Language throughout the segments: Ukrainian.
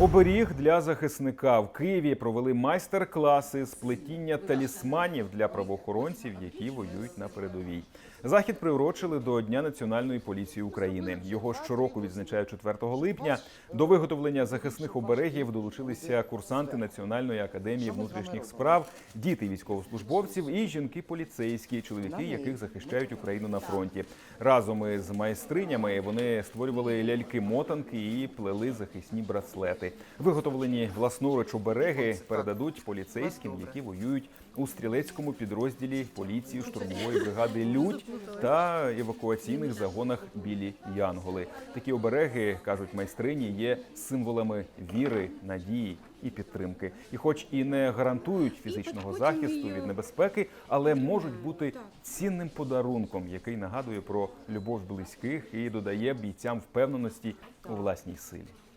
Оберіг для захисника в Києві провели майстер-класи з плетіння талісманів для правоохоронців, які воюють на передовій. Захід приурочили до Дня Національної поліції України. Його щороку відзначають 4 липня. До виготовлення захисних оберегів долучилися курсанти Національної академії внутрішніх справ, діти військовослужбовців і жінки поліцейські, чоловіки, яких захищають Україну на фронті. Разом із майстринями вони створювали ляльки-мотанки і плели захисні браслети. Виготовлені власноруч обереги передадуть поліцейським, які воюють у стрілецькому підрозділі поліції штурмової бригади Людь та евакуаційних загонах Білі Янголи. Такі обереги кажуть майстрині, є символами віри, надії і підтримки. І, хоч і не гарантують фізичного захисту від небезпеки, але можуть бути цінним подарунком, який нагадує про любов близьких і додає бійцям впевненості у власній силі.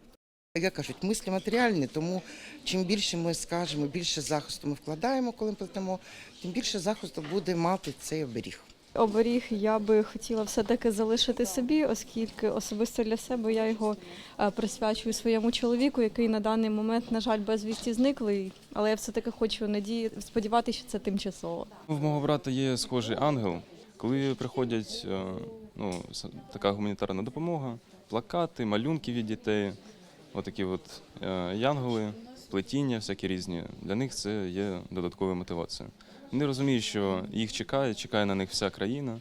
Як кажуть, мислі матеріальні, тому чим більше ми скажемо, більше захисту ми вкладаємо, коли плетемо, тим більше захисту буде мати цей оберіг. Оберіг я би хотіла все-таки залишити собі, оскільки особисто для себе я його е, присвячую своєму чоловіку, який на даний момент, на жаль, безвісті зниклий. Але я все-таки хочу надії, сподіватися, що це тимчасово. В мого брата є схожий ангел. Коли приходять е, ну, така гуманітарна допомога, плакати, малюнки від дітей, отакі от е, янголи, плетіння, всякі різні. Для них це є додаткова мотивація. Вони розуміють, що їх чекає, чекає на них вся країна,